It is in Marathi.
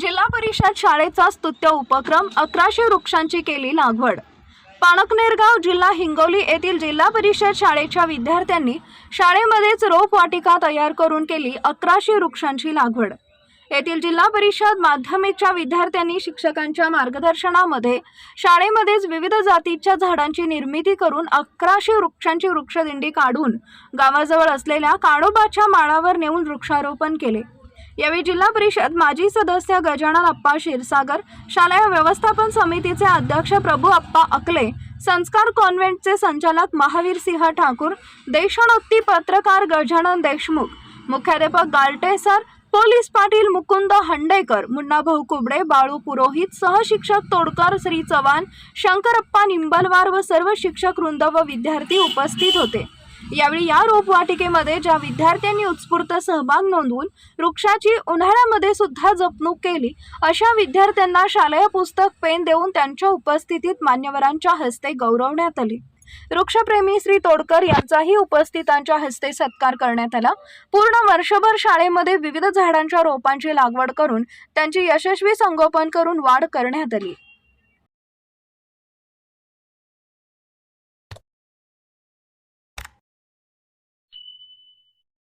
जिल्हा परिषद शाळेचा स्तुत्य उपक्रम अकराशे वृक्षांची केली लागवड. पाणकनेरगाव जिल्हा हिंगोली येथील जिल्हा परिषद शाळेच्या विद्यार्थ्यांनी शाळेमध्येच रोपवाटिका तयार करून केली अकराशे वृक्षांची लागवड. येथील जिल्हा परिषद माध्यमिकच्या विद्यार्थ्यांनी शिक्षकांच्या मार्गदर्शनामध्ये शाळेमध्येच विविध जातीच्या झाडांची निर्मिती करून अकराशे वृक्षांची वृक्षदिंडी काढून गावाजवळ असलेल्या काणोबाच्या माळावर नेऊन वृक्षारोपण केले. यावेळी जिल्हा परिषद माजी सदस्य गजानन अप्पा क्षीरसागर शालेय व्यवस्थापन समितीचे अध्यक्ष प्रभू अप्पा अकले संस्कार कॉन्व्हेंटचे संचालक महावीर सिंह ठाकूर देशोन्नती पत्रकार गजानन देशमुख मुख्याध्यापक गालटे सर पोलीस पाटील मुकुंद हंडेकर मुन्नाभाऊ कुबडे बाळू पुरोहित सहशिक्षक तोडकर श्री चव्हाण शंकरप्पा निंबलवार व सर्व शिक्षक वृंद व विद्यार्थी उपस्थित होते. यावेळी या रोपवाटिकेमध्ये ज्या विद्यार्थ्यांनी उत्स्फूर्त सहभाग नोंदवून वृक्षाची उन्हाळ्यामध्ये सुद्धा जपणूक केली अशा विद्यार्थ्यांना शालेय पुस्तक पेन देऊन त्यांच्या उपस्थितीत मान्यवरांच्या हस्ते गौरवण्यात आले. वृक्षप्रेमी श्री तोडकर यांचाही उपस्थितांच्या हस्ते सत्कार करण्यात आला. पूर्ण वर्षभर शाळेमध्ये विविध झाडांच्या रोपांची लागवड करून त्यांची यशस्वी संगोपन करून वाढ करण्यात आली.